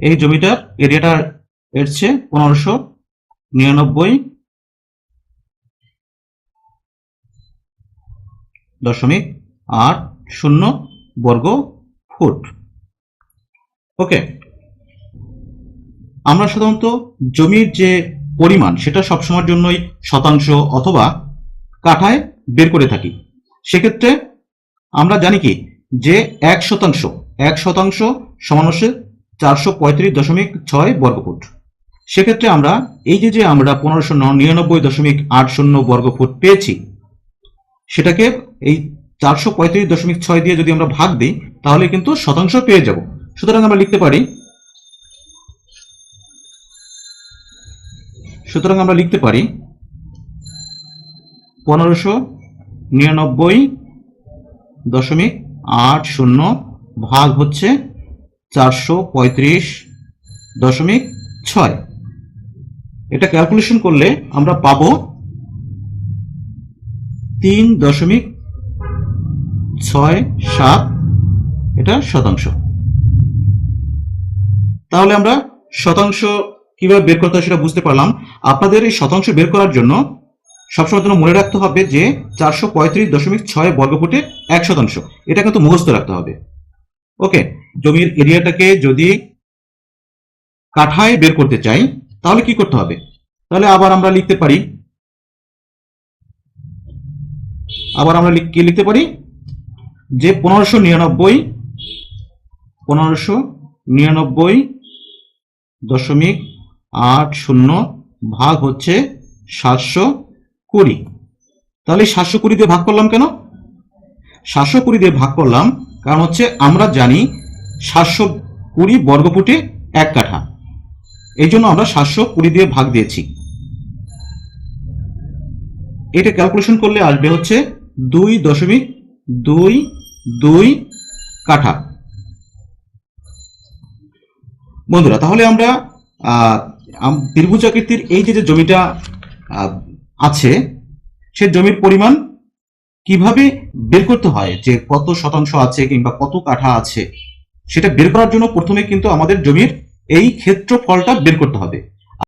এই জমিটার এরিয়াটা এসছে পনেরোশো নিরানব্বই দশমিক আট শূন্য বর্গ ফুট। ওকে। আমরা সাধারণত জমির যে পরিমাণ, সেটা সবসময়ের জন্যই শতাংশ অথবা কাঠায় বের করে থাকি। সেক্ষেত্রে আমরা জানি কি, যে এক শতাংশ এক শতাংশ সমান হচ্ছে চারশো পঁয়ত্রিশ দশমিক ছয় বর্গফুট। সেক্ষেত্রে আমরা এই যে যে আমরা পনেরোশো নিরানব্বই দশমিক আট শূন্য বর্গফুট পেয়েছি, সেটাকে এই চারশো পঁয়ত্রিশ দশমিক ছয় দিয়ে যদি আমরা ভাগ দিই, তাহলে কিন্তু শতাংশ পেয়ে যাব। সুতরাং আমরা লিখতে পারি, সুতরাং আমরা লিখতে পারি পনেরোশো নিরানব্বই দশমিক আট শূন্য ভাগ হচ্ছে চারশো পঁয়ত্রিশ দশমিক ছয়। এটা ক্যালকুলেশন করলে আমরা পাবো তিন দশমিক ছয় সাত। এটা শতাংশ। তাহলে আমরা শতাংশ কীভাবে বের করতে হয় সেটা বুঝতে পারলাম। আপনাদের এই শতাংশ বের করার জন্য সবসময় জন্য মনে রাখতে হবে যে চারশো পঁয়ত্রিশ দশমিক ছয় বর্গফুটে এক শতাংশ। এটা কিন্তু মুখস্থ রাখতে হবে। ওকে, জমির এরিয়াটাকে যদি কাঠায় বের করতে চাই, তাহলে কি করতে হবে? তাহলে আবার আমরা লিখতে পারি, আবার আমরা কি লিখতে পারি? যে পনেরোশো নিরানব্বই পনেরোশো নিরানব্বই দশমিক আট শূন্য ভাগ হচ্ছে সাতশো কুড়ি। তাহলে সাতশো কুড়ি দিয়ে ভাগ করলাম কেন? সাতশো কুড়ি দিয়ে ভাগ করলাম কারণ হচ্ছে আমরা জানি সাতশো কুড়ি বর্গফুটে এক কাঠা। এই জন্য আমরা সাতশো কুড়ি দিয়ে ভাগ দিয়েছি। এটা ক্যালকুলেশন করলে আসবে হচ্ছে দুই দশমিক দুই দুই কাঠা। বন্ধুরা তাহলে আমরা আহ, ত্রিভুজ আকৃতির এই যে জমিটা আছে সে জমির পরিমাণ কীভাবে বের করতে হয় যে কত শতাংশ আছে কিংবা কত কাঠা আছে, সেটা বের করার জন্য প্রথমে কিন্তু আমাদের জমির এই ক্ষেত্রফলটা বের করতে হবে।